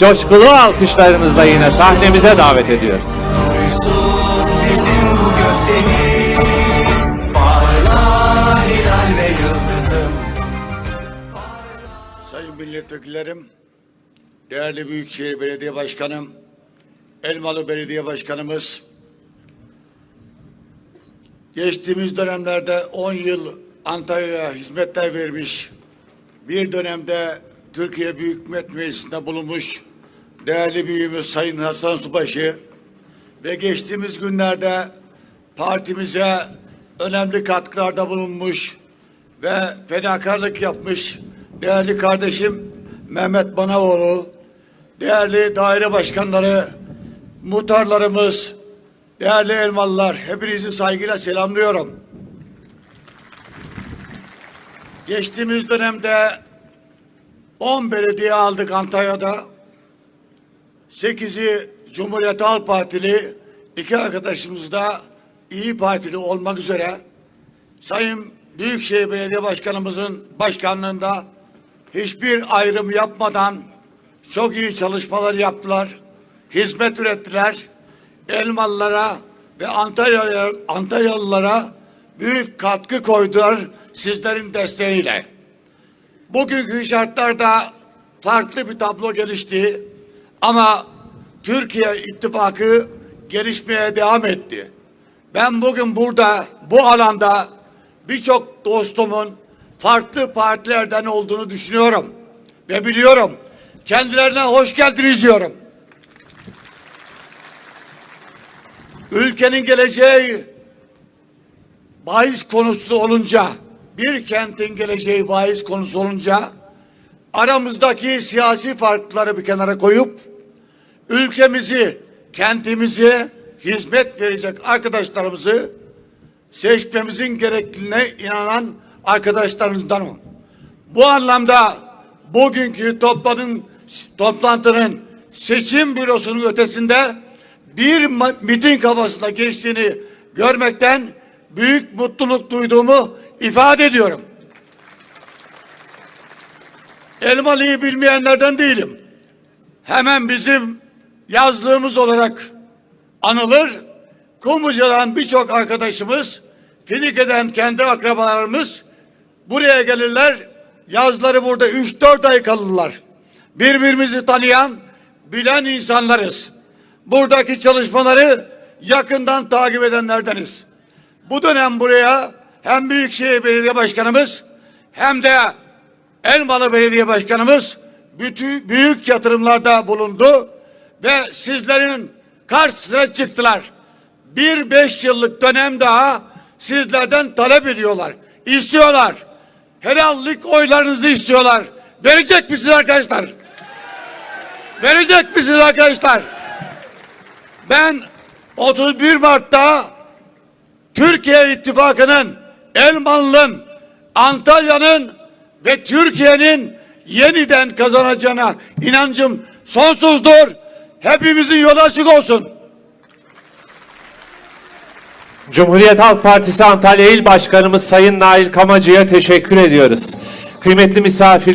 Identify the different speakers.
Speaker 1: Coşkulu alkışlarınızla yine sahnemize davet ediyoruz.
Speaker 2: Sayın milletvekillerim, değerli Büyükşehir Belediye Başkanım, Elmalı Belediye Başkanımız, geçtiğimiz dönemlerde 10 yıl Antalya'ya hizmetler vermiş, bir dönemde Türkiye Büyük Millet Meclisi'nde bulunmuş değerli büyüğümüz Sayın Hasan Subaşı ve geçtiğimiz günlerde partimize önemli katkılarda bulunmuş ve fedakarlık yapmış değerli kardeşim Mehmet Manavoğlu, değerli daire başkanları, muhtarlarımız, değerli elmalılar hepinizi saygıyla selamlıyorum. Geçtiğimiz dönemde 10 belediye aldık Antalya'da. 8'i Cumhuriyet Halk Partili, iki arkadaşımız da İyi Partili olmak üzere Sayın Büyükşehir Belediye Başkanımızın başkanlığında hiçbir ayrım yapmadan çok iyi çalışmalar yaptılar. Hizmet ürettiler. Elmalılara ve Antalya, Antalyalılara büyük katkı koydular sizlerin desteğiyle. Bugünkü şartlarda farklı bir tablo gelişti ama Türkiye ittifakı gelişmeye devam etti. Ben bugün burada bu alanda birçok dostumun farklı partilerden olduğunu düşünüyorum ve biliyorum. Kendilerine hoş geldiniz diyorum. Ülkenin geleceği bahis konusu olunca, bir kentin geleceği bahis konusu olunca aramızdaki siyasi farkları bir kenara koyup ülkemizi, kentimizi hizmet verecek arkadaşlarımızı seçmemizin gerekliliğine inanan arkadaşlarımızdanım. Bu anlamda bugünkü toplanın, toplantının seçim bürosunun ötesinde bir miting havasında geçtiğini görmekten büyük mutluluk duyduğumu ifade ediyorum. Elmalı'yı bilmeyenlerden değilim. Hemen bizim yazlığımız olarak anılır. Kumluca'dan birçok arkadaşımız, Finike'den kendi akrabalarımız buraya gelirler. Yazları burada üç dört ay kalırlar. Birbirimizi tanıyan, bilen insanlarız. Buradaki çalışmaları yakından takip edenlerdeniz. Bu dönem buraya hem Büyükşehir Belediye Başkanımız hem de Elmalı Belediye Başkanımız bütün büyük yatırımlarda bulundu ve sizlerin karşısına çıktılar. Bir beş yıllık dönem daha sizlerden talep ediyorlar. istiyorlar. Helallik oylarınızı istiyorlar. Verecek misiniz arkadaşlar? Verecek misiniz arkadaşlar? Ben 31 Mart'ta Türkiye İttifakı'nın, Elmalı'nın, Antalya'nın ve Türkiye'nin yeniden kazanacağına inancım sonsuzdur. Hepimizin yolu açık olsun.
Speaker 1: Cumhuriyet Halk Partisi Antalya İl Başkanımız Sayın Nail Kamacı'ya teşekkür ediyoruz. Kıymetli misafirler